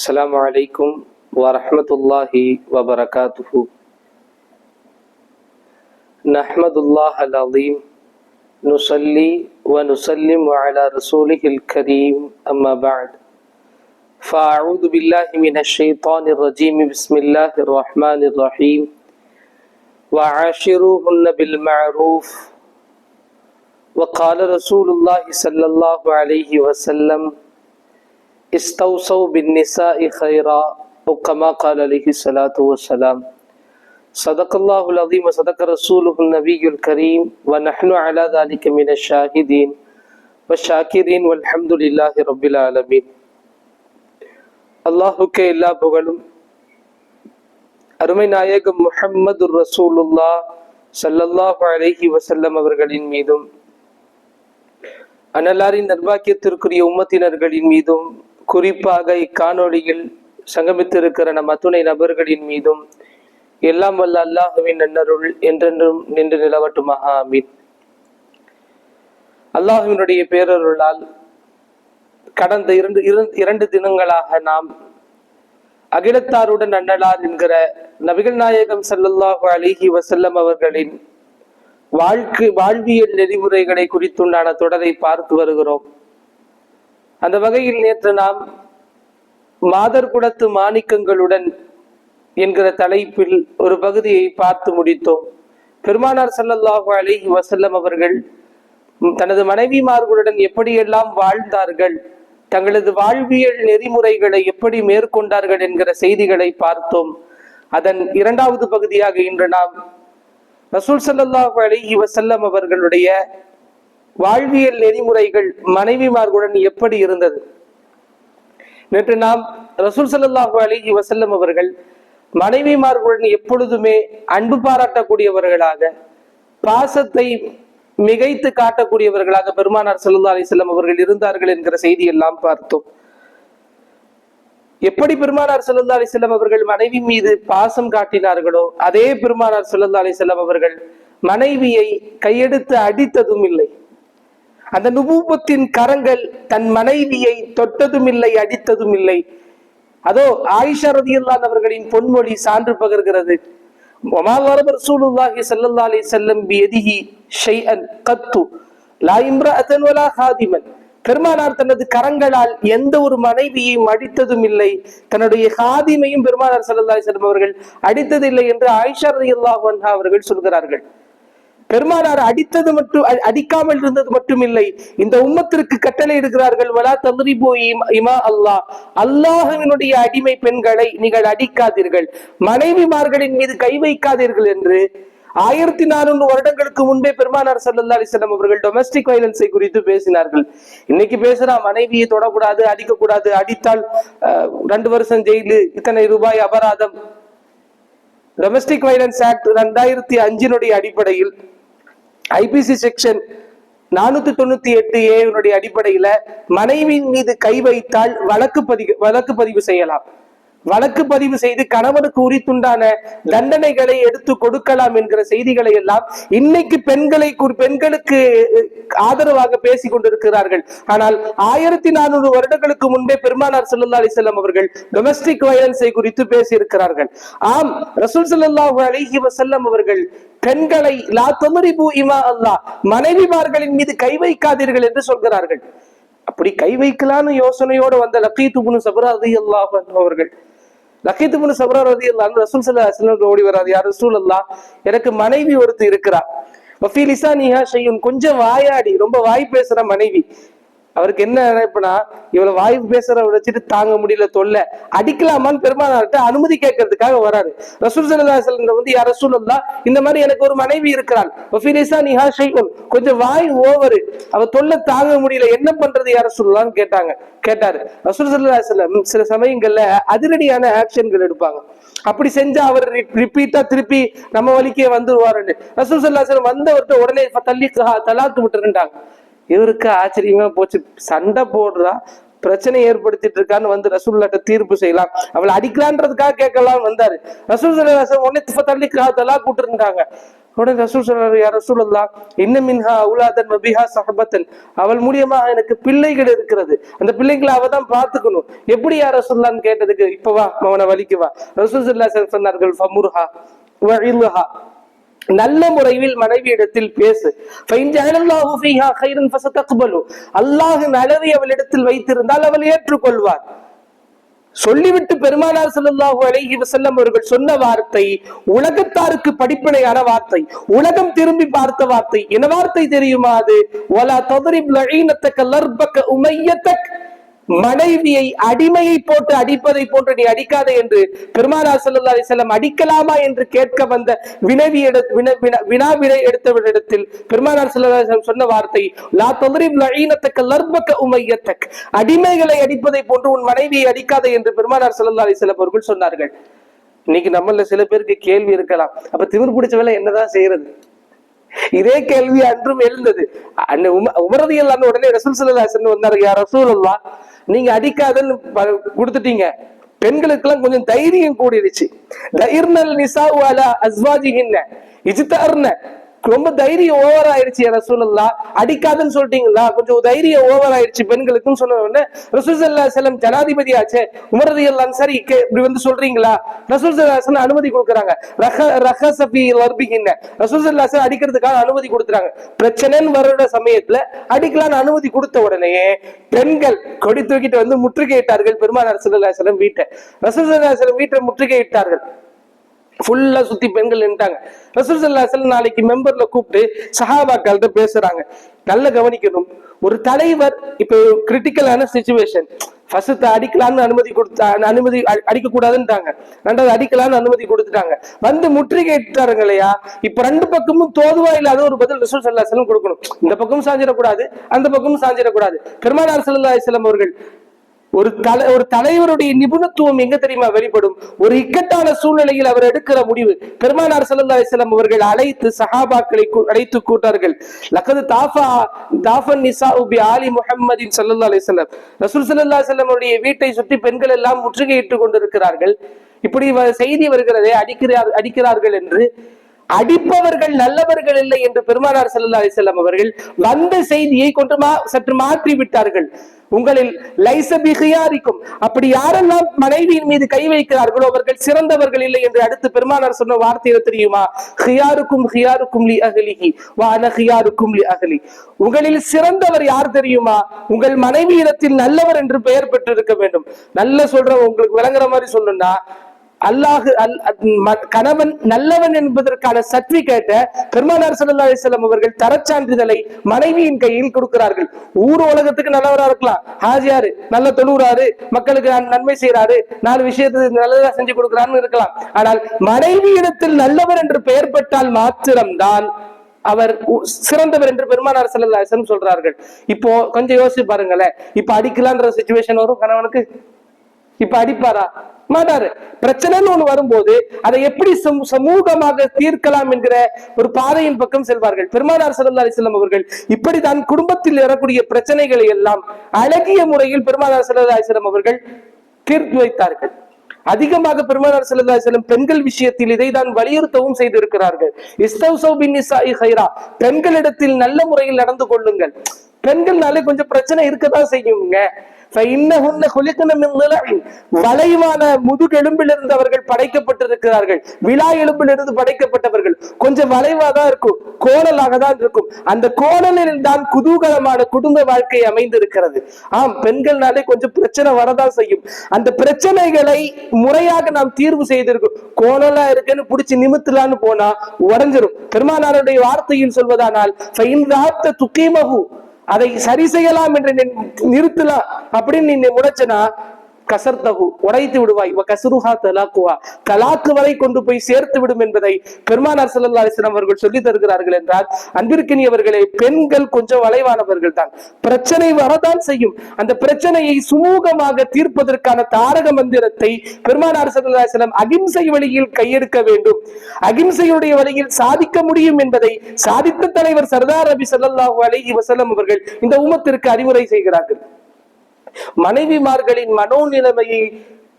السلام عليكم ورحمة الله وبركاته. نحمد الله العظيم. نصلي ونسلم على رسوله الكريم. أما بعد فأعوذ بالله من الشيطان الرجيم. بسم الله الرحمن الرحيم. وعاشروهن بالمعروف. وقال رسول الله صلى الله عليه وسلم استوصوا بالنساء خيرا أو كما قال عليه الصلاة والسلام صدق الله العظيم وصدق رسوله النبي الكريم ونحن على ذلك من الشاهدين والشاكرين والحمد لله رب العالمين அல்லாஹுக்கு எல்லா புகழும் அருமை நாயகம் முஹம்மது ரசூலுல்லா சல்லல்லாஹு அலைஹி வசல்லம் அவர்களின் மீதும் அனலாரின் நர்பாக்கியத்திற்குரிய உம்மத்தினர்களின் மீதும் குறிப்பாக இக்காணொளியில் சங்கமித்திருக்கிற நம் அத்துணை நபர்களின் மீதும் எல்லாம் வல்ல அல்லாஹுவின் நன்னருள் என்றென்றும் நின்று நிலவட்டுமாக ஆமீன். அல்லாஹுவினுடைய பேரருளால் கடந்த இரண்டு இரு- இரண்டு தினங்களாக நாம் அகிலத்தாருடன் அண்ணலார் என்கிற நபிகள் நாயகம் சல்லல்லாஹு அலிஹி வசல்லம் அவர்களின் வாழ்க்கை வாழ்வியல் நெறிமுறைகளை குறித்துண்டான தொடரை பார்த்து வருகிறோம். அந்த வகையில் நேற்று நாம் மாதர்குலத்து மாணிக்கங்களுடன் என்கிற தலைப்பில் ஒரு பகுதியை பார்த்து முடித்தோம். பெருமானார் சல்லல்லாஹு அலைஹி வசல்லம் அவர்கள் தனது மனைவிமார்களுடன் எப்படியெல்லாம் வாழ்ந்தார்கள் தங்களது வாழ்வியல் நெறிமுறைகளை எப்படி மேற்கொண்டார்கள் என்கிற செய்திகளை பார்த்தோம். அதன் இரண்டாவது பகுதியாக இன்று நாம் ரசூல் சல்லாஹு அலைஹி வசல்லம் அவர்களுடைய வாழ்வியல் நெறிமுறைகள் மனைவிமார்களுடன் எப்படி இருந்தது? நேற்று நாம் ரசூல் சல்லாஹு அலைஹி வசல்லம் அவர்கள் மனைவிமார்களுடன் எப்பொழுதுமே அன்பு பாராட்டக்கூடியவர்களாக பாசத்தை மிகைத்து காட்டக்கூடியவர்களாக பெருமானார் சல்லா அலிசல்லம் அவர்கள் இருந்தார்கள் என்கிற செய்தி எல்லாம் பார்த்தோம். எப்படி பெருமானார் சல்லா அலிசல்லம் அவர்கள் மனைவி மீது பாசம் காட்டினார்களோ அதே பெருமானார் சல்லா அலிசல்லம் அவர்கள் மனைவியை கையெடுத்து அடித்ததும் இல்லை. அந்த நுபூபத்தின் கரங்கள் தன் மனைவியை தொட்டதும் இல்லை அடித்ததும் இல்லை அதோ ஆயிஷா ரதியுல்லான் அவர்களின் பொன்மொழி சான்று பகர்கிறது. ரசூலுல்லாஹி சல்லல்லா அலி செல்லம் எதிகி ஷெய்அன் கத்து லா இம்ரஅதன் வலா ஹாதிமன். பெருமானார் தனது கரங்களால் எந்த ஒரு மனைவியையும் அடித்ததும் இல்லை தன்னுடைய ஹாதிமையும் பெருமானார் சல்லா அலிஸ்லம் அவர்கள் அடித்ததில்லை என்று ஆயிஷா அல்லாஹ் அவர்கள் சொல்கிறார்கள். பெருமானார் அடித்தது மட்டும் அடிக்காமல் இருந்தது மட்டுமில்லை. இந்த உம்மத்திற்கு கட்டளை இடுகிறார்கள் வலா தத்ரிபு போய் இமா அல்லாஹ். அல்லாஹ்வினுடைய அடிமை பெண்களை நீங்கள் அடிக்காதீர்கள். மனைவிமார்களின் மீது கை வைக்காதீர்கள் என்று ஆயிரத்தி நானூறு வருடங்களுக்கு முன்பே பெருமானார் ஸல்லல்லாஹு அலைஹி அவர்கள் டொமஸ்டிக் வயலன்ஸை குறித்து பேசினார்கள். இன்னைக்கு பேசுறா மனைவியை தொடக்கூடாது அடிக்கக்கூடாது அடித்தால் அஹ், ரெண்டு வருஷம் ஜெயிலு இத்தனை ரூபாய் அபராதம். டொமஸ்டிக் வயலன்ஸ் ஆக்ட் ரெண்டாயிரத்தி அஞ்சினுடைய அடிப்படையில் ஐபிசி செக்ஷன் நானூத்தி தொண்ணூத்தி எட்டு ஏனுடைய அடிப்படையில மனைவியின் மீது கை வைத்தால் வழக்கு பதிவு வழக்கு பதிவு செய்யலாம். வழக்கு பதிவு செய்து கணவனுக்கு உரித்துண்டான தண்டனைகளை எடுத்து கொடுக்கலாம் என்கிற செய்திகளை எல்லாம் இன்னைக்கு பெண்களை பெண்களுக்கு ஆதரவாக பேசிக் கொண்டிருக்கிறார்கள். ஆனால் ஆயிரத்தி நானூறு வருடங்களுக்கு முன்பே பெருமானார் ஸல்லல்லாஹு அலிசல்லாம் அவர்கள் டொமஸ்டிக் வயலன்ஸை குறித்து பேசியிருக்கிறார்கள். ஆம் ரசூல் ஸல்லல்லாஹு அலிஹி வசல்லம் அவர்கள் பெண்களை லா தமரிபு இமா அல்லாஹ் மனைவிமார்களின் மீது கை வைக்காதீர்கள் என்று சொல்கிறார்கள். அப்படி கை வைக்கலான்னு யோசனையோடு வந்த லக்கீத்து சபராதி அல்லாஹ் அவர்கள் லக்கீத்து புனு சபரா ரலியல்லாஹு ரசூல் சல்லா அலைஹி ஓடி வராது யார் ரசூல் அல்லா எனக்கு மனைவி ஒருத்தர் இருக்கிறா. வஃபி நீஹா செய்யும் கொஞ்சம் வாயாடி ரொம்ப வாய் பேசுற மனைவி. அவருக்கு என்ன நினைப்புனா இவ்வளவு வாய் பேசுற வச்சுட்டு தாங்க முடியல தொல்லை. அடிக்கலாமான்னு பெருமானார்கிட்ட அனுமதி கேட்கறதுக்காக வராரு. ரசூல் ஸல்லல்லாஹு வந்து யார் ரசூல் இந்த மாதிரி எனக்கு ஒரு மனைவி இருக்கிறாள். வஃபி லிசானிஹா கொஞ்சம் வாய் ஓவரு. அவ தொல்லை தாங்க முடியல. என்ன பண்றது யார சொல்லலாம்னு கேட்டாங்க. கேட்டாரு. ரசூல் ஸல்லல்லாஹு சில சமயங்கள்ல அதிரடியான ஆக்ஷன்கள் எடுப்பாங்க. அப்படி செஞ்சா அவர் ரிப்பீட்டா திருப்பி நம்ம வழிக்கே வந்துருவாருன்னு. ரசூல் சல்லாசலம் வந்தவர்கிட்ட உடனே தள்ளி தலாக்கு விட்டுருந்தாங்க இவருக்கு ஆச்சரியமா போச்சு. சண்டை போடுறா. பிரச்சனை ஏற்படுத்திட்டு இருக்கான்னு வந்து ரசூல்லாட்ட தீர்ப்பு செய்யலாம். அவளை அடிக்கலான்றதுக்காக கேட்கலாம் வந்தாரு. ரசூல் ஸல்லல்லாஹு உடனே தள்ளி தலா கூட்டிருந்தாங்க. உடனே ரசூல் சொல்றாரு யார் ரசூல் அல்லா இன்ன மின்ஹா அவுலாதன் மபிஹா சஹபத்தன். அவள் மூலியமா எனக்கு பிள்ளைகள் இருக்கிறது. அந்த பிள்ளைகளை அவ தான் பார்த்துக்கணும். எப்படி யார் ரசூல்லான்னு கேட்டதுக்கு இப்ப வா அவனை வலிக்கு வா. ரசூல் ஸல்லல்லாஹு சொன்னார்கள் ஃபமுர்ஹா வஇல்ஹா. நல்ல முறையில் மனைவியிடத்தில் பேசு. அல்லாஹ் அவளிடத்தில் வைத்திருந்தால் அவள் ஏற்றுக்கொள்வார். சொல்லிவிட்டு பெருமானார் செல்லல்லாஹு அடைவ செல்லம் அவர்கள் சொன்ன வார்த்தை உலகத்தாருக்கு படிப்பினையான வார்த்தை உலகம் திரும்பி பார்த்த வார்த்தை. என்ன வார்த்தை தெரியுமா அது? வலா தொதரி உமையத்தக் மனைவியை அடிமையை போட்டு அடிப்பதை போன்று நீ அடிக்காதே என்று பெருமானார் ஸல்லல்லாஹு அலைஹி அடிக்கலாமா என்று கேட்க வந்த வினவி வின வின- வினாவினை எடுத்தவரிடத்தில் பெருமானார் ஸல்லல்லாஹு சொன்ன வார்த்தை லா தத்ரிப் லஈனத்தக லர்பக்க உமையத்தக். அடிமைகளை அடிப்பதை போன்று உன் மனைவியை அடிக்காதே என்று பெருமானார் ஸல்லல்லாஹு அலைஹி அவர்கள் சொன்னார்கள். இன்னைக்கு நம்மள சில பேருக்கு கேள்வி இருக்கலாம். அப்ப திமிர் பிடிச்ச வேலை என்னதான் செய்யறது? இதே கேள்வி அன்றும் எழுந்தது. அந்த உம- உமரதி அந்த உடனே ரசூல் சல்லா வந்தாரு யார் ரசூல் நீங்க அடிக்காதன்னு கொடுத்துட்டீங்க. பெண்களுக்கு எல்லாம் கொஞ்சம் தைரியம் கூடிருச்சு. தைர்னல் நிசா அலா அஸ்வாஜிஹின்ன இஜ்தார்ன ரொம்ப தைரியம் ஓவர் ஆயிடுச்சு யா அடிக்காதுன்னு சொல்லிட்டீங்களா? கொஞ்சம் தைரியம் ஓவர் ஆயிடுச்சு பெண்களுக்குன்னு சொன்ன உடனே ரசூல் சல்லா செல்லம் ஜனாதிபதி ஆச்சே உமரதி எல்லாம் சரி இப்படி வந்து சொல்றீங்களா? ரசூல் சல்லா செல்லம் அனுமதி கொடுக்குறாங்க. ரக ரஹ சபி வர்பிகின்ன ரசூல் சல்லா செல்லம் அடிக்கிறதுக்காக அனுமதி கொடுத்துறாங்க பிரச்சனைன்னு வர்ற சமயத்துல அடிக்கலான்னு அனுமதி கொடுத்த உடனே பெண்கள் கொடி தூக்கிட்டு வந்து முற்றுகையிட்டார்கள் பெருமானார் சல்லா செல்லம் வீட்டை. ரசூல் சல்லா செல்லம் வீட்டை முற்றுகையிட்டார்கள். ஃபுல்லா சுத்தி பெண்கள் நின்ட்டாங்க நாளைக்கு மெம்பர்ல கூப்பிட்டு சஹாபாக்கள்கிட்ட பேசுறாங்க. நல்ல கவனிக்கணும். ஒரு தலைவர் இப்போ கிரிட்டிக்கலான சுச்சுவேஷன் ஃபர்ஸ்ட் அடிக்கலாம்னு அனுமதி கொடுத்தா அனுமதி அடிக்கக்கூடாதுன்றாங்க அடிக்க கூடாதுன்றாங்க ரெண்டாவது அடிக்கலாம்னு அனுமதி கொடுத்துட்டாங்க. வந்து முற்றுகையிட்டாருங்க இல்லையா இப்ப ரெண்டு பக்கமும் தோதுவா இல்லாத ஒரு பதில் ரசூல் ஸல்லல்லாஹு செல்லம் கொடுக்கணும். இந்த பக்கமும் சாஞ்சிடக்கூடாது அந்த பக்கமும் சாஞ்சிடக்கூடாது. பெருமானார் ஸல்லல்லாஹு அலைஹி அவர்கள் ஒரு தலை ஒரு தலைவருடைய நிபுணத்துவம் எங்க தெரியுமா வெளிப்படும்? ஒரு இக்கட்டான சூழ்நிலையில் அவர் எடுக்கிற முடிவு. பெருமானார் சல்லா அலிஸ்லாம் அவர்கள் அழைத்து சஹாபாக்களை கூ- அழைத்து கூட்டார்கள். லக்கது தாஃபா தாஃபன் நிசா உபி ஆலி முஹம்மதின் சல்லா அலிஸ்லாம் ரசூல் சல்லா அலைஹி அவருடைய வீட்டை சுற்றி பெண்கள் எல்லாம் முற்றுகையிட்டுக் கொண்டிருக்கிறார்கள். இப்படி வ- செய்தி வருகிறதே அடிக்கிறார் அடிக்கிறார்கள் என்று அடிப்பவர்கள் நல்லவர்கள் இல்லை என்று பெருமானார் ஸல்லல்லாஹு அலிசல்லாம் அவர்கள் வந்த செய்தியை கொண்டு சற்று மாற்றி விட்டார்கள். உங்களில் லைசபிகியாரிக்கும் அப்படி யாரெல்லாம் மனைவியின் மீது கை வைக்கிறார்களோ அவர்கள் சிறந்தவர்கள் இல்லை என்று அடுத்து பெருமானார் சொன்ன வார்த்தை தெரியுமா? ஹியாருக்கும் ஹியாருக்கும் லி அகலிஹி வான ஹியாருக்கும் லி அகலி உங்களில் சிறந்தவர் யார் தெரியுமா? உங்கள் மனைவி இடத்தில் நல்லவர் என்று பெயர் பெற்றிருக்க வேண்டும். நல்ல சொல்ற உங்களுக்கு விளங்குற மாதிரி சொல்லணும்னா அல்லாஹு அல் கணவன் நல்லவன் என்பதற்கான சர்டிபிகேட்டை பெருமானார் சல்லா அலைஹி அவர்கள் தரச்சான்றிதழை மனைவியின் கையில் கொடுக்கிறார்கள். ஊர் உலகத்துக்கு நல்லவரா இருக்கலாம். ஹாஜியாரு நல்ல தொழுறாரு மக்களுக்கு நன்மை செய்யறாரு நாலு விஷயத்தை நல்லதா செஞ்சு கொடுக்கிறான்னு இருக்கலாம். ஆனால் மனைவியிடத்தில் நல்லவர் என்று பெயர் பட்டால் மாத்திரம்தான் அவர் உ- சிறந்தவர் என்று பெருமானார் ஸல்லல்லாஹு சொல்றார்கள். இப்போ கொஞ்சம் யோசிச்சு பாருங்களேன். இப்ப அடிக்கலான்ற சுச்சுவேஷன் வரும் கணவனுக்கு? இப்ப அடிப்பாரா? மாட்டாரு. பிரச்சனைன்னு ஒண்ணு வரும்போது அதை எப்படி சமூகமாக தீர்க்கலாம் என்கிற ஒரு பாதையின் பக்கம் செல்வார்கள். பெருமானார் சல்லா அலைஹி அவர்கள் இப்படித்தான் குடும்பத்தில் வரக்கூடிய பிரச்சனைகளை எல்லாம் அழகிய முறையில் பெருமானார் சல்லா அலைஹி அவர்கள் தீர்த்து வைத்தார்கள். அதிகமாக பெருமானார் சல்லா அலைஹி பெண்கள் விஷயத்தில் இதை தான் வலியுறுத்தவும் செய்திருக்கிறார்கள். இஸ்தௌசௌ பின் நிசாஇ கைரா. பெண்களிடத்தில் நல்ல முறையில் நடந்து கொள்ளுங்கள். பெண்கள்னாலே கொஞ்சம் பிரச்சனை இருக்கதான் செய்யுங்க. வளைவான முதுகெலும்பிலிருந்து அவர்கள் படைக்கப்பட்டிருக்கிறார்கள். விழா எலும்பிலிருந்து படைக்கப்பட்டவர்கள். கொஞ்சம் வளைவாதான் இருக்கும். கோணலாக தான் இருக்கும். அந்த கோணலில் தான் குதூகலமான குடும்ப வாழ்க்கை அமைந்திருக்கிறது. ஆம் பெண்கள்னாலே கொஞ்சம் பிரச்சனை வரதான் செய்யும். அந்த பிரச்சனைகளை முறையாக நாம் தீர்வு செய்திருக்கோம். கோணலா இருக்குன்னு பிடிச்சி நிமித்தலான்னு போனா உடஞ்சிரும். பெருமானாருடைய வார்த்தையில் சொல்வதானால் துக்கீமகு அதை சரி செய்யலாம் என்று நிறுத்தலாம் அப்படின்னு நீ முனைச்சனா கசர்த்தகு உடைத்து விடுவாய். இவ கசுருஹா தலாக்குவா. தலாக்கு வரை கொண்டு போய் சேர்த்து விடும் என்பதை பெருமானார் சல்லா அலிஸ்லாம் அவர்கள் சொல்லி தருகிறார்கள் என்றால் அன்பிற்கினியவர்களே பெண்கள் கொஞ்சம் வளைவானவர்கள் தான். பிரச்சனை வரதான் செய்யும். அந்த பிரச்சனையை சுமூகமாக தீர்ப்பதற்கான தாரக மந்திரத்தை பெருமானார் சல்லா அலிஸ்லாம் அகிம்சை வழியில் கையெடுக்க வேண்டும். அகிம்சையுடைய வழியில் சாதிக்க முடியும் என்பதை சாதித்த தலைவர் சர்தார் ரபி சல்லாஹூ அலி வசலம் அவர்கள் இந்த உமத்திற்கு அறிவுரை செய்கிறார்கள். மனைவிமார்களின் மனோநிலைமையை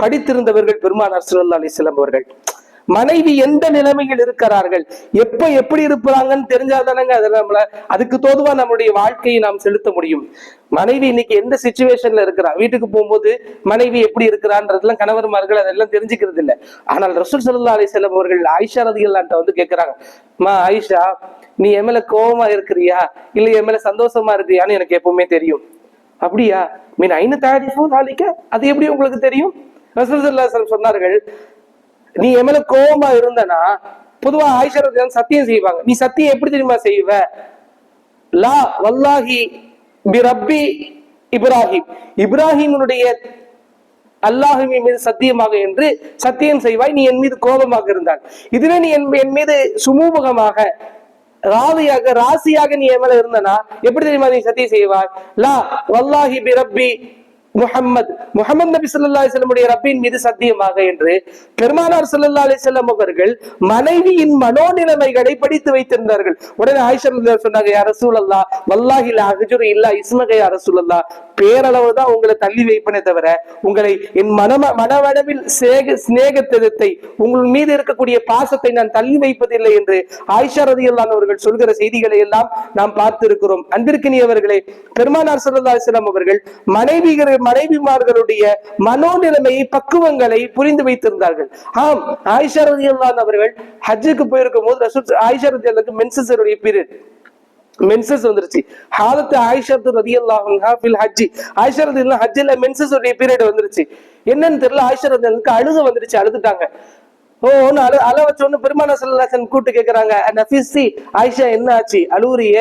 படித்திருந்தவர்கள் பெருமானார் ஸல்லல்லாஹு அலைஹி அவர்கள். மனைவி எந்த நிலைமையில் இருக்கிறார்கள்? எப்ப எப்படி இருப்பாங்கன்னு தெரிஞ்சாதானங்க அது நம்மள அதுக்கு தோதுவா நம்மளுடைய வாழ்க்கையை நாம் செலுத்த முடியும். மனைவி இன்னைக்கு எந்த சுச்சுவேஷன்ல இருக்கிறா? வீட்டுக்கு போகும்போது மனைவி எப்படி இருக்கிறான்றதுலாம் கணவர்மார்கள் அதெல்லாம் தெரிஞ்சுக்கிறது இல்ல. ஆனால் ரசூல் சல்லா அலிசல்லம் அவர்கள் ஆயிஷா ரதிகள்லான்ட்ட வந்து கேட்கிறாங்க மா ஆயிஷா நீ என் மேல இருக்கிறியா? இல்ல என் மேல சந்தோஷமா இருக்கிறியான்னு எனக்கு எப்பவுமே தெரியும். அப்படியா? மீன் ஐநு தயாரிப்போ தாலிக்க அது எப்படி உங்களுக்கு தெரியும்? சொன்னார்கள் நீ என் கோபமா இருந்தனா பொதுவா ஆயிஷா சத்தியம் செய்வாங்க. நீ சத்தியம் எப்படி தெரியுமா செய்வ? லா வல்லாஹி பி ரப்பி இப்ராஹிம். இப்ராஹிமுடைய அல்லாஹுமி மீது சத்தியமாக என்று சத்தியம் செய்வாய். நீ என் மீது கோபமாக இருந்தால். இதுவே நீ என் என் மீது சுமூகமாக ராவியாக ராசியாக நீ என் இருந்தனா எப்படி தெரியுமா நீ சத்தியம் செய்வாய்? லா வல்லாஹி பிரப்பி முகம்மது முகமது நபி சொல்லா அலிசல்லமுடைய ரப்பின் மீது சத்தியமாக என்று பெருமானார் ஸல்லல்லாஹு அலிசல்லம் அவர்கள் மனைவியின் மனோநிலைமைகளை படித்து வைத்திருந்தார்கள். உடனே ஆயிஷா சொன்னாங்க யா சூழல்லா வல்லாஹி அகஜுரு இல்லா இஸ்மக யா பேரளவு தான் உங்களை தள்ளி வைப்பனே தவிர உங்களை என் மனம மனவளவில் சேக சிநேகத்திதத்தை உங்கள் மீது இருக்கக்கூடிய பாசத்தை நான் தள்ளி வைப்பதில்லை என்று ஆயிஷா ரதி அவர்கள் சொல்கிற செய்திகளை எல்லாம் நாம் பார்த்திருக்கிறோம். அன்பிற்கினியவர்களே பெருமானார் ஸல்லல்லாஹு அலிசல்லாம் அவர்கள் மனைவிகள் மனைவிமார்களுடைய மனோநிலைமையை பக்குவங்களை புரிந்து வைத்திருந்தார்கள். ஆம் ஆயிஷா ரதியல்லான் அவர்கள் ஹஜ்ஜுக்கு போயிருக்கும் போது ரசூல் ஆயிஷா ரதியல்லாக்கு மென்சஸருடைய பீரியட் மென்சஸ் வந்துருச்சு. ஹாலத்து ஆயிஷத்து ரதியல்லாஹு ஃபில் ஹஜ்ஜி. ஆயிஷா ரதியல்லாஹு ஹஜ்ஜில மென்சஸ் உடைய பீரியட் வந்துருச்சு. என்னன்னு தெரியல ஆயிஷா ரதியல்லாஹுக்கு அழுக வந்துருச்சு அழுதுட்டாங்க. ஓ ஒன்னு அழ அழ வச்சோன்னு பெருமான சல்லாசன் கூட்டு கேக்குறாங்க நஃபிஸி ஆயிஷா என்ன ஆச்சு? அழுவுறிய?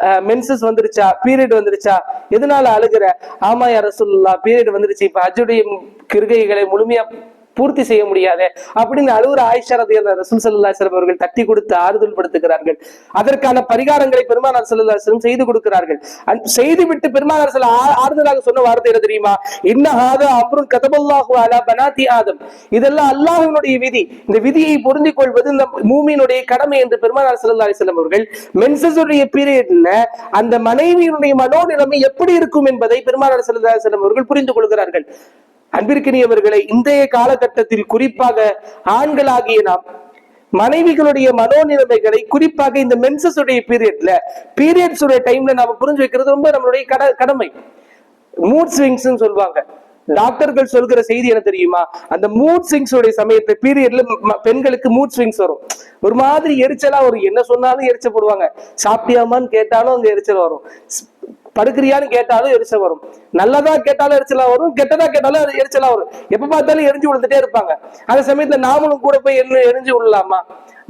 மென்சஸ் வந்துருச்சா? பீரியட் வந்துருச்சா? எதனால அழுகுற? ஆமா யார சொல்லலாம் பீரியட் வந்துருச்சு. இப்ப அஜுடைய கிருகைகளை முழுமையா பூர்த்தி செய்ய முடியாது அப்படின்னு அழுவுற ஆயிஷா அந்த ரசூல் ஸல்லல்லாஹு அவர்கள் தட்டி கொடுத்து ஆறுதல் படுத்துகிறார்கள். அதற்கான பரிகாரங்களை பெருமானார் ஸல்லல்லாஹு செய்து கொடுக்கிறார்கள். செய்து விட்டு பெருமானார் ஸல்ல ஆறுதலாக சொன்ன வார்த்தை என்ன தெரியுமா? இன்ன ஹாதா அம்ருன் கதபல்லாஹு அலா பனாதி ஆதம். இதெல்லாம் அல்லாஹினுடைய விதி. இந்த விதியை பொருந்திக் கொள்வது இந்த மூமியினுடைய கடமை என்று பெருமானார் ஸல்லல்லாஹு அலைஹி அவர்கள் மென்சஸுடைய பீரியட்ல அந்த மனைவியினுடைய மனோநிலைமை எப்படி இருக்கும் என்பதை பெருமானார் ஸல்லல்லாஹு அலைஹி அவர்கள் புரிந்து கொள்கிறார்கள். அன்பிற்கினியவர்களை இன்றைய காலகட்டத்தில் குறிப்பாக ஆண்களாகிய நாம் மனைவிகளுடைய மனோநிலைமைகளை குறிப்பாக இந்த மென்சஸ் உடைய பீரியட்ல பீரியட்ஸ் உடைய டைம்ல நாம புரிஞ்சு வைக்கிறது ரொம்ப நம்மளுடைய கட கடமை. மூட் ஸ்விங்ஸ் சொல்லுவாங்க. டாக்டர்கள் சொல்கிற செய்தி என்ன தெரியுமா? அந்த மூட் ஸ்விங்ஸ் உடைய சமயத்தை பீரியட்ல பெண்களுக்கு மூட் ஸ்விங்ஸ் வரும். ஒரு மாதிரி எரிச்சலா வரும் என்ன சொன்னாலும் எரிச்சல் போடுவாங்க. சாப்பிட்டியாமான்னு கேட்டாலும் அங்க எரிச்சல் வரும். படுக்கிறியான்னு கேட்டாலும் எரிச்சல் வரும். நல்லதா கேட்டாலும் எரிச்சலா வரும் கெட்டதா கேட்டாலும் அது எரிச்சலா வரும். எப்ப பார்த்தாலும் எரிஞ்சு விழுந்துட்டே இருப்பாங்க. அந்த சமயத்துல நாமளும் கூட போய் எரிஞ்சு விடலாமா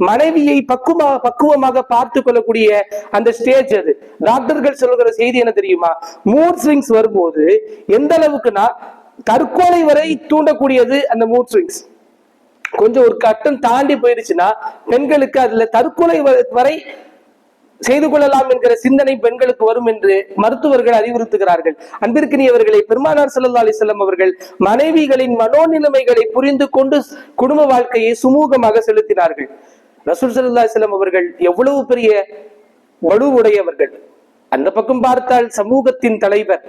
மனைவியை பக்குவமாக பக்குவமாக பார்த்து கொள்ளக்கூடிய அந்த ஸ்டேஜ் அது. டாக்டர்கள் சொல்லுகிற செய்தி என்ன தெரியுமா? மூட் ஸ்விங்ஸ் வரும்போது எந்த அளவுக்குன்னா தற்கொலை வரை தூண்டக்கூடியது அந்த மூட் ஸ்விங்ஸ் கொஞ்சம் ஒரு கட்டம் தாண்டி போயிருச்சுன்னா பெண்களுக்கு அதுல தற்கொலை வரை செய்து கொள்ளலாம் என்கிற சிந்தனை பெண்களுக்கு வரும் என்று மருத்துவர்கள் அறிவுறுத்துகிறார்கள். அன்பிற்கினியவர்களை பெருமானார் சல்லா அலிசல்லம் அவர்கள் மனைவிகளின் மனோநிலைமைகளை புரிந்து கொண்டு குடும்ப வாழ்க்கையை சுமூகமாக செலுத்தினார்கள். ரசூல் சல்லா செல்லம் அவர்கள் எவ்வளவு பெரிய வலுவுடையவர்கள். அந்த பக்கம் பார்த்தால் சமூகத்தின் தலைவர்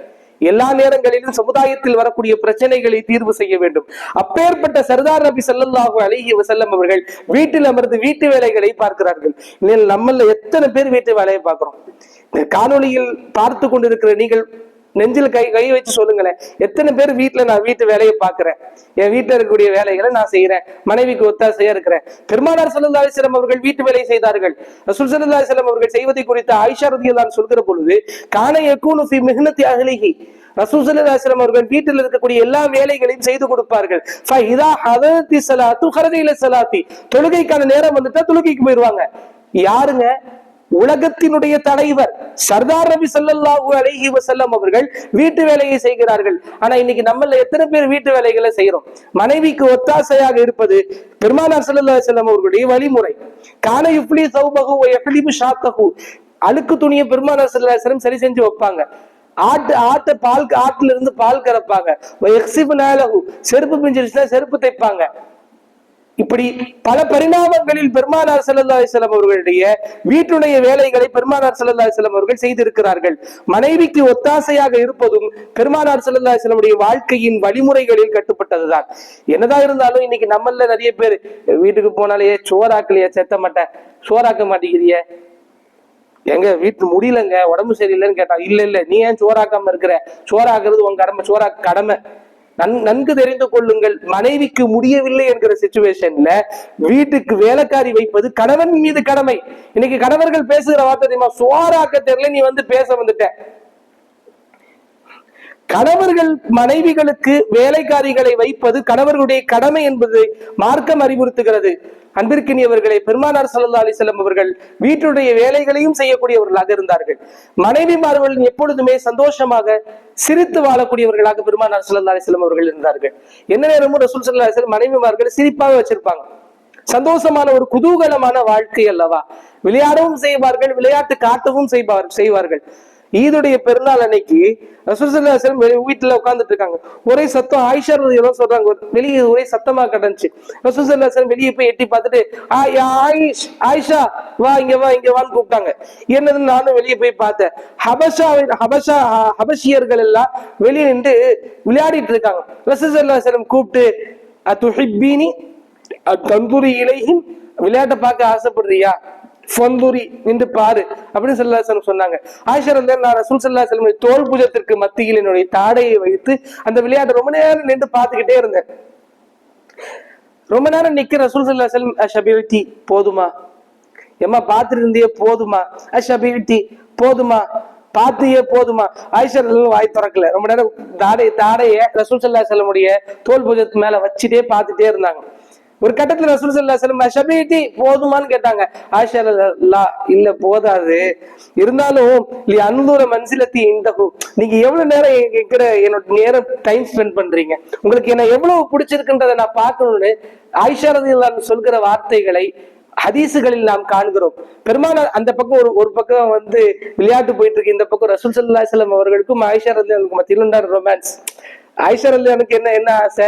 எல்லா நேரங்களிலும் சமுதாயத்தில் வரக்கூடிய பிரச்சனைகளை தீர்வு செய்ய வேண்டும். அப்பேற்பட்ட சர்தார் நபி சல்லாஹூ அலைஹி வசல்லம் அவர்கள் வீட்டில் அமர்ந்து வீட்டு வேலைகளை பார்க்கிறார்கள். நம்மள எத்தனை பேர் வீட்டு வேலையை பார்க்கிறோம்? காணொலியில் காணொளியில் பார்த்து கொண்டிருக்கிற நீங்கள் நெஞ்சில் கை கை வச்சு சொல்லுங்களேன். எத்தனை பேர் வீட்டுல நான் வீட்டு வேலையை பாக்குறேன் என் வீட்டுல இருக்கக்கூடிய வேலைகளை நான் செய்யறேன் மனைவிக்கு ஒத்தாசையா இருக்கிறேன். பெருமானார் ஸல்லல்லாஹு சிலம் அவர்கள் வீட்டு வேலை செய்தார்கள். ரசூல் ஸல்லல்லாஹு அலைஹி அவர்கள் செய்வதை குறித்து ஆயிஷா ரதியல்லாஹு சொல்கிற பொழுது காண எக்கூனு ஃபி மிஹ்னத்தி அஹ்லிஹி. ரசூல் ஸல்லல்லாஹு அலைஹி அவர்கள் வீட்டில் இருக்கக்கூடிய எல்லா வேலைகளையும் செய்து கொடுப்பார்கள். ஃபஇதா ஹதரத்தி ஸலாத்து ஹரஜ இல ஸலாத்தி. தொழுகைக்கான நேரம் வந்துட்டா தொழுகைக்கு போயிடுவாங்க யாருங்க? உலகத்தினுடைய தலைவர் சர்தார் ரவி சல்லாஹூ அலஹி வசல்லம் அவர்கள் வீட்டு வேலையை செய்கிறார்கள். ஆனா இன்னைக்கு நம்மள எத்தனை பேர் வீட்டு வேலைகளை செய்யறோம் மனைவிக்கு ஒத்தாசையாக இருப்பது பெருமானார் சல்லா செல்லம் அவர்களுடைய வழிமுறை. கான யுஃப்லி சௌபகு வ யஃப்லிபு அழுக்கு துணியை பெருமானார் ஸல்லல்லாஹு சரி செஞ்சு வைப்பாங்க. ஆட்டு ஆட்டை பால் ஆட்டுல இருந்து பால் கறப்பாங்க. செருப்பு பிஞ்சிருச்சுன்னா செருப்பு தைப்பாங்க. இப்படி பல பரிணாமங்களில் பெருமானார் ஸல்லல்லாஹு அலைஹி அவர்களுடைய வீட்டுடைய வேலைகளை பெருமானார் ஸல்லல்லாஹு அலைஹி அவர்கள் செய்திருக்கிறார்கள். மனைவிக்கு ஒத்தாசையாக இருப்பதும் பெருமானார் ஸல்லல்லாஹு அலைஹி வாழ்க்கையின் வழிமுறைகளில் கட்டுப்பட்டதுதான். என்னதான் இருந்தாலும் இன்னைக்கு நம்மள நிறைய பேர் வீட்டுக்கு போனாலேயே சோறாக்கலையே செத்த மாட்டேன் சோறாக்க மாட்டேங்கிறியே? எங்க வீட்டு முடியலங்க உடம்பு சரியில்லைன்னு கேட்டா இல்ல இல்ல நீ ஏன் சோறாக்காம இருக்கிற? சோறாக்குறது உன் கடமை சோறா கடமை. நன்கு தெரிந்து கொள்ளுங்கள். மனைவிக்கு முடியவில்லை என்கிற சுச்சுவேஷன்ல வீட்டுக்கு வேலைக்காரி வைப்பது கணவன் மீது கடமை. இன்னைக்கு கணவர்கள் பேசுகிற வார்த்தை தெரியுமா? சோறாக்க தெரியல நீ வந்து பேச வந்துட்ட. கணவர்கள் மனைவிகளுக்கு வேலைக்காரிகளை வைப்பது கணவர்களுடைய கடமை என்பது மார்க்கம் அறிவுறுத்துகிறது. அன்பிற்கினியவர்களே பெருமானார் சல்லா அலிசல்லம் அவர்கள் வீட்டுடைய வேலைகளையும் செய்யக்கூடியவர்களாக இருந்தார்கள். மனைவிமார்கள் எப்பொழுதுமே சந்தோஷமாக சிரித்து வாழக்கூடியவர்களாக பெருமானார் சல்லா அலிசல்லம் அவர்கள் இருந்தார்கள். என்ன நேரமும் ரசூல் சல்லா அலிஸ்லம் மனைவிமார்கள் சிரிப்பாக வச்சிருப்பாங்க. சந்தோஷமான ஒரு குதூகலமான வாழ்க்கை அல்லவா? விளையாடவும் செய்வார்கள் விளையாட்டு காட்டவும் செய்வார் செய்வார்கள். ஈதுடைய பெருநாள் அன்னைக்கு ரசூசல்லாசலம் வீட்டுல உட்கார்ந்துட்டு இருக்காங்க. ஒரே சத்தம் ஆயிஷா எல்லாம் சொல்றாங்க. வெளியே ஒரே சத்தமா கடந்துச்சு ரசூசல்லாசலம் வெளியே போய் எட்டி பார்த்துட்டு ஆயிஷ் ஆயிஷா வா இங்க வா இங்க வான்னு கூப்பிட்டாங்க. என்னதுன்னு நானும் வெளியே போய் பார்த்தேன். ஹபஷா ஹபஷா ஹபஷியர்கள் எல்லாம் வெளியே நின்று விளையாடிட்டு இருக்காங்க. ரசூசல்லாசலம் கூப்பிட்டு துஹிப்பீனி தந்துரி இலையும் விளையாட்டை பார்க்க ஆசைப்படுறியா? பொந்துரி நின்று பாரு அப்படின்னு சல்லாசலம் சொன்னாங்க. ஆயிஷர் வந்து நான் ரசூல் சல்லாசலம் தோல் பூஜத்திற்கு மத்தியில் என்னுடைய தாடையை வைத்து அந்த விளையாட்டை ரொம்ப நேரம் நின்று பார்த்துக்கிட்டே இருந்தேன். ரொம்ப நேரம் நிக்கிற ரசூல் சல்லாசலம் ஷபிலிட்டி போதுமா? எம்மா பார்த்துட்டு இருந்தே போதுமா ஷபிலிட்டி போதுமா? பார்த்தியே போதுமா? ஆயிஷர் வாய் திறக்கல. ரொம்ப நேரம் தாடை தாடையை ரசூல் சல்லா செல்லமுடைய தோல் பூஜத்துக்கு மேல வச்சுட்டே பார்த்துட்டே இருந்தாங்க. ஒரு கட்டத்துல ரசூல் சல்லா செல்லம் ஷபீதி போதுமான்னு கேட்டாங்க. ஆயிஷா இல்ல போதாது. இருந்தாலும் இல்லையா அன்புற மனசிலத்தி இந்த நீங்க எவ்வளவு நேரம் இருக்கிற என்னோட நேரம் டைம் ஸ்பெண்ட் பண்றீங்க? உங்களுக்கு என்ன எவ்வளவு பிடிச்சிருக்குன்றதை நான் பார்க்கணும்னு ஆயிஷா ரதி சொல்கிற வார்த்தைகளை ஹதீசுகளில் நாம் காண்கிறோம். பெருமானார் அந்த பக்கம் ஒரு ஒரு பக்கம் வந்து விளையாட்டு போயிட்டு இருக்கு. இந்த பக்கம் ரசூல் சல்லா செல்லம் அவர்களுக்கும் ஆயிஷா ரலியல்லாஹு மத்தியில் உண்டான ரொமான்ஸ் ஆயிஷா என்ன என்ன ஆசை?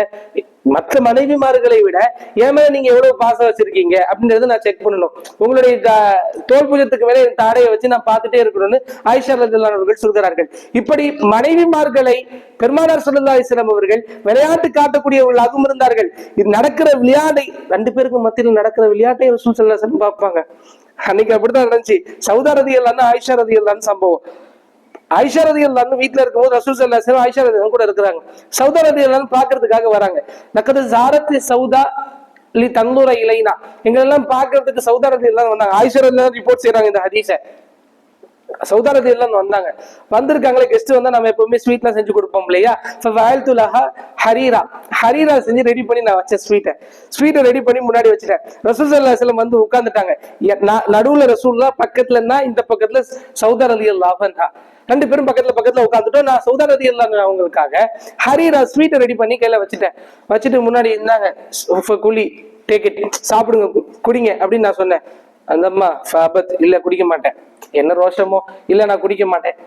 மற்ற மனைவிமார்களை விட என் மேல நீங்க எவ்வளவு பாசம் வச்சிருக்கீங்க? அப்படின்றத நான் செக் பண்ணணும். உங்களுடைய தோல் பூஜத்துக்கு மேல என் தாடையை வச்சு நான் பார்த்துட்டே இருக்கணும்னு ஆயிஷா அவர்கள் சொல்கிறார்கள். இப்படி மனைவிமார்களை பெருமானார் ஸல்லல்லாஹு இஸ்லாம் அவர்கள் விளையாட்டு காட்டக்கூடியவர்களாகவும் இருந்தார்கள். இது நடக்கிற விளையாட்டை ரெண்டு பேருக்கும் மத்தியில் நடக்கிற விளையாட்டை ரசூல் ஸல்லல்லாஹு பார்ப்பாங்க. அன்னைக்கு அப்படிதான் நடந்துச்சு. சவுதா ரதி ஆயிஷா ரதி இல்லான்னு சம்பவம். ஐஷா ரதி அல்லான்னு வீட்டுல இருக்கும்போது ரசூல் சல்லா ஐஷா ரதி கூட இருக்கிறாங்க. சவுதா ரதி அல்லான்னு பாக்குறதுக்காக வராங்க. நக்கது ஜாரத்து சவுதா லி தந்தூர இலைனா. எங்களெல்லாம் பாக்குறதுக்கு சவுதா ரதி எல்லாம் வந்தாங்க. ஐஷா ரதி ரிப்போர்ட் செய்யறாங்க இந்த ஹதீஸை. சவுதா வந்தாங்க. வந்திருக்காங்களே கெஸ்ட் வந்தா நம்ம எப்பவுமே ஸ்வீட்லாம் செஞ்சு கொடுப்போம் இல்லையா? வயல்துலஹா ஹரீரா. ஹரீரா செஞ்சு ரெடி பண்ணி நான் வச்சேன் ஸ்வீட்டை ஸ்வீட்டை ரெடி பண்ணி முன்னாடி வச்சுட்டேன். ரசூல் சல்லா செல்லம் வந்து உட்கார்ந்துட்டாங்க. நடுவுல ரசூல்லா பக்கத்துல இருந்தா இந்த பக்கத்துல சவுதா ரதி ரெண்டு பேரும் பக்கத்துல பக்கத்துல உட்காந்துட்டோம் நான் சவுதா ரதி அவங்களுக்காக ஹரீரா ஸ்வீட்டை ரெடி பண்ணி கையில வச்சுட்டேன். வச்சுட்டு முன்னாடி இருந்தாங்க. குழி டேக் இட் சாப்பிடுங்க குடிங்க அப்படின்னு நான் சொன்னேன். அந்த அம்மா ஃபபத் இல்ல குடிக்க மாட்டேன். என்ன ரோஷமோ? இல்ல நான் குடிக்க மாட்டேன்.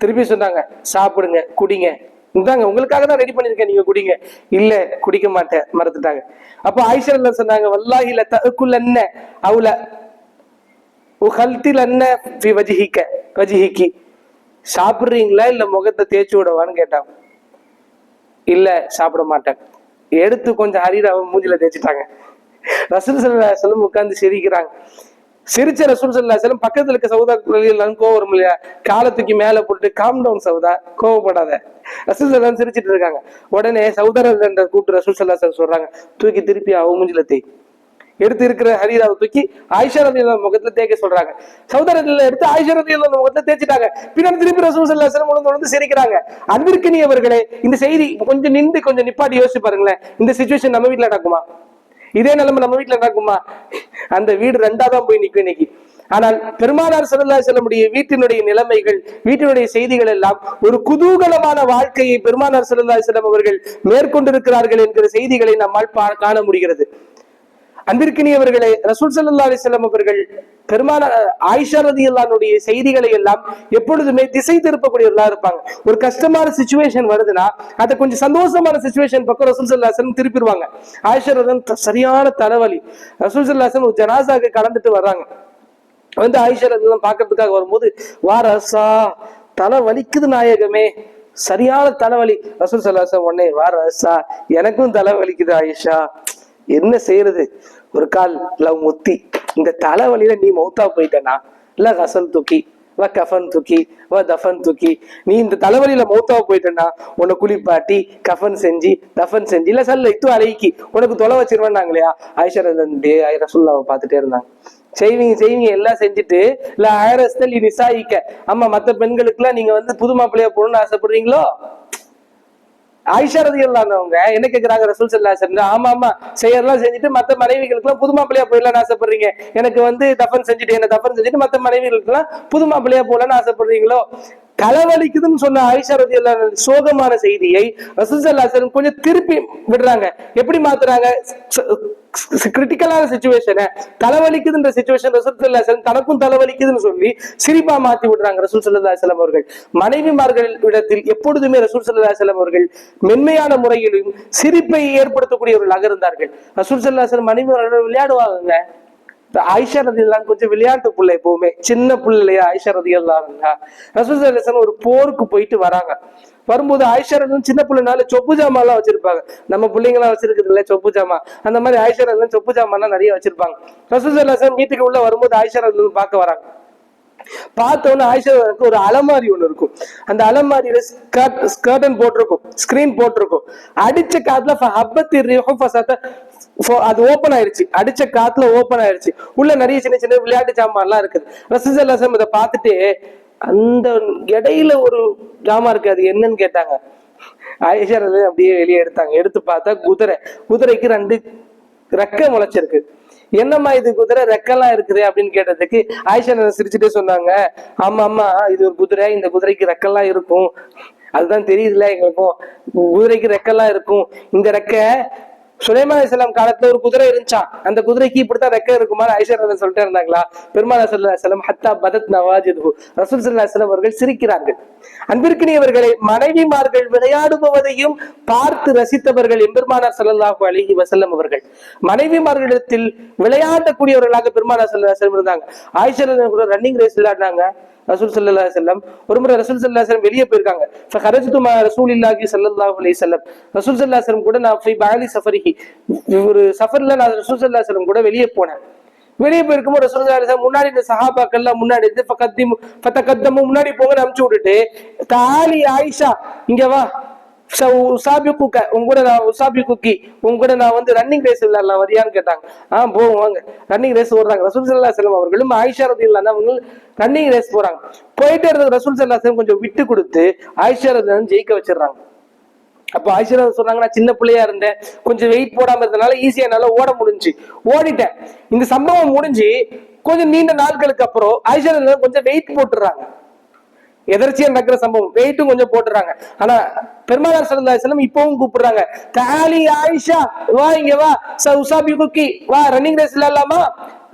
திருப்பி சொன்னாங்க சாப்பிடுங்க குடிங்க. இந்தாங்க உங்களுக்காக தான் ரெடி பண்ணிருக்கேன் நீங்க குடிங்க. இல்ல குடிக்க மாட்டேன் மறந்துட்டாங்க அப்போ ஆயிஷா சொன்னாங்க வல்லாஹி ல தஅக்குல் அன்ன அவுல என்ன அன்ன ஃபி வஜ்ஹிக வஜ்ஹிகி. சாப்பிடுறீங்களா இல்ல முகத்தை தேய்ச்சி விடவான்னு கேட்டாங்க. இல்ல சாப்பிட மாட்டேன். எடுத்து கொஞ்சம் ஹரீராவை மூஞ்சில தேய்ச்சிட்டாங்க. ரசூல் சொல்ல செல்லம் உட்கார்ந்து சிரிக்கிறாங்க. சிரிச்ச ரசூல் சல்லா செல்லம் பக்கத்துல இருக்க சவுதா எல்லாம் கோவம் வரும் இல்லையா? காலத்துக்கு தூக்கி மேல போட்டு காம் டவுன் சவுதா கோவப்படாத. ரசூல் சல்லாம் சிரிச்சிட்டு இருக்காங்க. உடனே சவுதா என்ற கூட்டு ரசூல் சல்லா சார் சொல்றாங்க தூக்கி திருப்பி அவ மூஞ்சில தேய். எடுத்து இருக்கிற ஹரீராவை தூக்கி ஆயிஷா ரதி முகத்துல தேய்க்க சொல்றாங்க. சௌதரத்துல எடுத்து ஆயிஷா ரதி முகத்துல தேய்ச்சிட்டாங்க. பின்னாடி திருப்பி ரசூல் சல்லா செல்லம் உணர்ந்து வந்து சிரிக்கிறாங்க. அன்பிற்கினியவர்களே இந்த செய்தி கொஞ்சம் நின்று கொஞ்சம் நிப்பாட்டி யோசிச்சு பாருங்களேன். இந்த சுச்சுவேஷன் நம்ம வீட்டுல நடக்குமா? இதே நிலைமை நம்ம வீட்டுல நடக்குமா? அந்த வீடு ரெண்டா தான் போய் நிக்கும் இன்னைக்கு. ஆனால் பெருமானார் ஸல்லல்லாஹு செல்லமுடைய வீட்டினுடைய நிலைமைகள் வீட்டினுடைய செய்திகள் எல்லாம் ஒரு குதூகலமான வாழ்க்கையை பெருமானார் ஸல்லல்லாஹு செல்லம் அவர்கள் மேற்கொண்டிருக்கிறார்கள் என்கிற செய்திகளை நம்மால் பா- காண முடிகிறது. அன்பிற்கினியவர்களே ரசூல் சல்லா அலிஸ்லாம் அவர்கள் பெருமான ஆயிஷா ரதி அல்லானுடைய செய்திகளை எல்லாம் எப்பொழுதுமே திசை திருப்பக்கூடியவர்களா இருப்பாங்க. ஒரு கஷ்டமான சுச்சுவேஷன் வருதுன்னா அதை கொஞ்சம் சந்தோஷமான சுச்சுவேஷன் பக்கம் ரசூல் சல்லாசன் திருப்பிடுவாங்க. ஆயிஷா ரதன் சரியான தலைவலி. ரசூல் சல்லாசன் ஒரு ஜனாசாக்கு கலந்துட்டு வர்றாங்க. வந்து ஆயிஷா ரதெல்லாம் பார்க்கறதுக்காக வரும்போது வா ரசா தலை வலிக்குது நாயகமே சரியான தலைவலி. ரசூல் சல்லாசன் உடனே வா ரசா எனக்கும் தலை வலிக்குது ஆயிஷா. என்ன செய்யறது? ஒரு கால் லவ் முத்தி இந்த தலைவலியில நீ மௌத்தா போயிட்டனா இல்ல ரசல் தூக்கி வ கஃபன் தூக்கி வ தஃபன் தூக்கி நீ இந்த தலைவலியில மௌத்தா போயிட்டனா உன்னை குளிப்பாட்டி கஃபன் செஞ்சு தஃபன் செஞ்சு இல்ல சல்ல இத்து அலைக்கு உனக்கு தொலை வச்சிருவேன்னாங்களையா? ஆயிஷா டே ரசுல்லாவை பார்த்துட்டே இருந்தாங்க. செய்வீங்க செய்வீங்க எல்லாம் செஞ்சுட்டு இல்ல ஆயிரஸ்தல் நிசாயிக்க ஆமா மத்த பெண்களுக்கு எல்லாம் நீங்க வந்து புது மாப்பிள்ளையா போகணும்னு ஆசைப்படுறீங்களோ? ஆயிஷா ரதியல்லாதவங்க என்ன கேட்கிறாங்க ரசூல் சல்லாசன் ஆமா ஆமா. செய்யறதெல்லாம் செஞ்சுட்டு மத்த மனைவிகளுக்கு எல்லாம் புது மாப்பிள்ளையா போயிடலாம்னு ஆசைப்படுறீங்க. எனக்கு வந்து தஃபன் செஞ்சுட்டு என்ன தஃபன் செஞ்சுட்டு மத்த மனைவிகளுக்கு எல்லாம் புது மாப்பிள்ளையா போகலான்னு ஆசைப்படுறீங்களோ? தலைவலிக்குதுன்னு சொன்ன ஆயிஷா ரதி சோகமான செய்தியை ரசூல் சல்லாசன் கொஞ்சம் திருப்பி விடுறாங்க. எப்படி மாத்துறாங்க? கிரிட்டிக்கலான சுச்சுவேஷனை தலைவலிக்குதுன்ற சுச்சுவேஷன் ரசூல் சல்லாசன் தனக்கும் தலைவலிக்குதுன்னு சொல்லி சிரிப்பா மாத்தி விடுறாங்க ரசூல் சல்லா செல்லம் அவர்கள். மனைவிமார்கள் இடத்தில் எப்பொழுதுமே ரசூல் சல்லா செல்லம் அவர்கள் மென்மையான முறையிலும் சிரிப்பை ஏற்படுத்தக்கூடியவர்களாக இருந்தார்கள். ரசூல் சல்லா செல்லம் மனைவிமார்கள் விளையாடுவாங்க ஆயிஷா ரதி எல்லாம் கொஞ்சம் விளையாட்டு பிள்ளை எப்பவுமே. சின்ன பிள்ளையா இல்லையா ஆயிஷா ரதி எல்லாம் ரசூசன் ஒரு போருக்கு போயிட்டு வராங்க. வரும்போது ஆயிஷா ரதி சின்ன பிள்ளைனால சொப்பு ஜாமான்லாம் வச்சிருப்பாங்க. நம்ம பிள்ளைங்களாம் வச்சிருக்குது இல்ல சொப்பு ஜாமா அந்த மாதிரி ஆயிஷா ரதி சொப்பு ஜாமான் எல்லாம் நிறைய வச்சிருப்பாங்க. ரசூசன் வீட்டுக்கு உள்ள வரும்போது ஆயிஷா ரதி பார்க்க வராங்க. பார்த்தோன்னு ஆயிஷாவுக்கு ஒரு அலமாரி ஒண்ணு இருக்கும். அந்த அலமாரியில ஸ்கர்ட் ஸ்கர்டன் போட்டிருக்கும் ஸ்கிரீன் போட்டிருக்கும். அடிச்ச காத்துல ஹப்பத்தி அது ஓபன் ஆயிருச்சு. அடிச்ச காத்துல ஓபன் ஆயிருச்சு. உள்ள நிறைய சின்ன சின்ன விளையாட்டு ஜாமான் எல்லாம் இருக்குது ரசூசல்லாசம் இதை பார்த்துட்டு அந்த இடையில ஒரு ஜாமான் இருக்கு. அது என்னன்னு கேட்டாங்க. ஆயிஷா அப்படியே வெளியே எடுத்தாங்க. எடுத்து பார்த்தா குதிரை. குதிரைக்கு ரெண்டு ரெக்கை முளைச்சிருக்கு. என்னம்மா இது குதிரை? ரெக்கெல்லாம் இருக்குது அப்படின்னு கேட்டதுக்கு ஆயிஷா சிரிச்சுட்டே சொன்னாங்க. ஆமா ஆமா இது ஒரு குதிரை. இந்த குதிரைக்கு ரெக்கெல்லாம் இருக்கும். அதுதான் தெரியுதுல எங்களுக்கும். குதிரைக்கு ரெக்கெல்லாம் இருக்கும். இந்த ரெக்கை சுலைமான் அலிஸ்லாம் காலத்துல ஒரு குதிரை இருந்துச்சான் அந்த குதிரைக்கு இப்படித்தான் ரெக்க இருக்குமா ஐஸ்வர்யன் ரதன் சொல்லிட்டே இருந்தாங்களா? பெருமாள் சல்லா ஹத்தா பதத் நவாஜிது ரசூல் சல்லா செல்லம் அவர்கள் சிரிக்கிறார்கள். அன்பிற்கினியவர்களை மனைவிமார்கள் விளையாடுபவதையும் பார்த்து ரசித்தவர்கள் எம்பெருமானார் சல்லாஹு அலிஹி வசல்லம் அவர்கள். மனைவிமார்களிடத்தில் விளையாடக்கூடியவர்களாக பெருமானார் ஸல்லல்லாஹு அலைஹி இருந்தாங்க. ஆயிஷர் கூட ரன்னிங் ரேஸ் விளையாடினாங்க. ரசூல் சல்லா செல்லம் ஒரு முறை ரசூல் சல்லா செல்லம் வெளியே போயிருக்காங்க. ஃபஹரஜ்து மா ரசூலில்லாஹி சல்லா அலி செல்லம் ரசூல் சல்லா செல்லம் கூட நான் ஃபி பாலி சஃபரிஹி ஒரு சஃபர்ல நான் ரசூல் சல்லா செல்லம் கூட வெளியே போனேன். வெளியே போயிருக்கும்போது ரசூல் சல்லா செல்லம் முன்னாடி இந்த சஹாபாக்கள்லாம் முன்னாடி இருந்து ஃபகத்திம் முன்னாடி போங்கன்னு அமுச்சு விட்டுட்டு தாலி ஆயிஷா இங்க வா. ச- உசாபி உங்க கூட நான் உசாபிக்குக்கி உங்க கூட நான் வந்து ரன்னிங் ரேஸ் விளையாடலாம் வரியான்னு கேட்டாங்க. ஆ போவோம் வாங்க. ரன்னிங் ரேஸ் ஓடுறாங்க. ரசூல் சல்லா செல்லம் அவர்களும் ஆயிஷா ரதி அவங்க ரன்னிங் ரேஸ் போறாங்க. போயிட்டே இருந்தது ரசூல் சல்லா செல்லம் கொஞ்சம் விட்டு கொடுத்து ஆயிஷா ரதி ஜெயிக்க வச்சிடுறாங்க. அப்போ ஆயிஷா சொன்னாங்க நான் சின்ன பிள்ளையா இருந்தேன். கொஞ்சம் வெயிட் போடாம இருந்தனால ஈஸியா என்னால ஓட முடிஞ்சு. ஓடிட்டேன். இந்த சம்பவம் முடிஞ்சு கொஞ்சம் நீண்ட நாட்களுக்கு அப்புறம் ஆயிஷா கொஞ்சம் வெயிட் போட்டுறாங்க எதர்ச்சியா நடக்கிற சம்பவம். வெயிட்டும் கொஞ்சம் போட்டுறாங்க. ஆனா பெருமானார் சல்லல்லாஹு இப்பவும் கூப்பிடுறாங்க. தாலி ஆயிஷா வா இங்க வா. ச உசாபி குக்கி வா. ரன்னிங் ரேஸ் விளையாடலாமா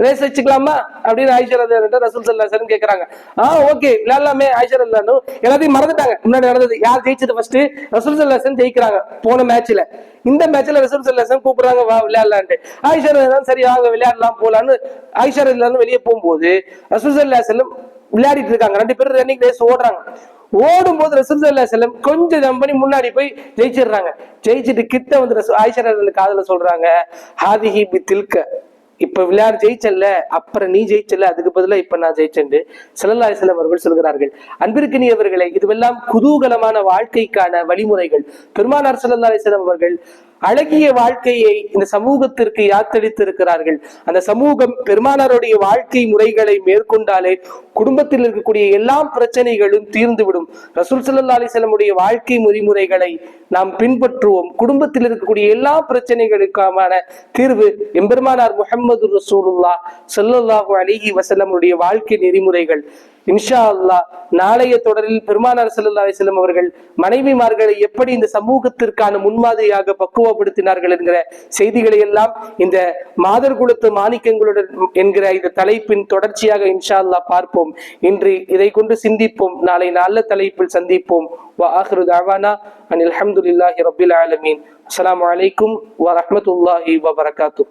ரேஸ் வச்சுக்கலாமா? அப்படின்னு ஆயிஷா ரசூல் சல்லல்லாஹு அலைஹி வஸல்லம் ஆ ஓகே விளையாடலாமே ஐஷர் இல்லான்னு எல்லாத்தையும் மறந்துட்டாங்க. முன்னாடி நடந்தது யார் ஜெயிச்சது ஃபர்ஸ்ட் ரசூல் சல்லாசன் ஜெயிக்கிறாங்க. போன மேட்ச்ல இந்த மேட்ச்ல ரசூல் சல்லாசன் கூப்பிடுறாங்க வா விளையாடலான்ட்டு. ஆயிஷா சரி வாங்க விளையாடலாம் போலான்னு ஆயிஷா இல்லான்னு வெளியே போகும்போது ரசூல் சல்லல்லாஹு விளையாடிட்டு இருக்காங்க. ரெண்டு பேரும் ரன்னிங் ரேஸ் ஓடுறாங்க. ஓடும் போது ரசூல்லா செல்லம் கொஞ்சம் ஜம் பண்ணி முன்னாடி போய் ஜெயிச்சிடுறாங்க. ஜெயிச்சிட்டு கிட்ட வந்து ரசூ ஆயிஷா காதல சொல்றாங்க ஹாதிஹி பி தில்க. இப்ப விளையாட ஜெயிச்சல்ல. அப்புறம் நீ ஜெயிச்சல்ல. அதுக்கு பதிலா இப்ப நான் ஜெயிச்சேன் சிலல்லாய் செல்லம் அவர்கள் சொல்கிறார்கள். அன்பிற்கினியவர்களே இதுவெல்லாம் குதூகலமான வாழ்க்கைக்கான வழிமுறைகள். பெருமானார் சிலல்லாய் செல்லம் அவர்கள் அழகிய வாழ்க்கையை இந்த சமூகத்திற்கு யாத்தளித்திருக்கிறார்கள்? அந்த சமூகம் பெருமானாருடைய வாழ்க்கை முறைகளை மேற்கொண்டாலே குடும்பத்தில் இருக்கக்கூடிய எல்லா பிரச்சனைகளும் தீர்ந்துவிடும். ரசூல் சல்லா அலிசல்லமுடைய வாழ்க்கை முறைமுறைகளை நாம் பின்பற்றுவோம். குடும்பத்தில் இருக்கக்கூடிய எல்லா பிரச்சனைகளுக்கான தீர்வு எம்பெருமானார் முஹம்மது ரசூலுல்லா ஸல்லல்லாஹு அலிஹி வஸல்லமுடைய வாழ்க்கை நெறிமுறைகள். இன்ஷா அல்லாஹ் நாளைய தொடரில் பெருமானார் ஸல்லல்லாஹு அலைஹி வஸல்லம் அவர்கள் மனைவிமார்களை எப்படி இந்த சமூகத்திற்கான முன்மாதிரியாக பக்குவப்படுத்தினார்கள் என்கிற செய்திகளை எல்லாம் இந்த மாதர் குலத்து மாணிக்கங்களுடன் என்கிற இந்த தலைப்பின் தொடர்ச்சியாக இன்ஷா அல்லாஹ் பார்ப்போம் இன்று இதை கொண்டு சிந்திப்போம் நாளை நல்ல தலைப்பில் சந்திப்போம் وآخر دعوانا أن الحمد لله رب العالمين السلام عليكم ورحمة الله وبركاته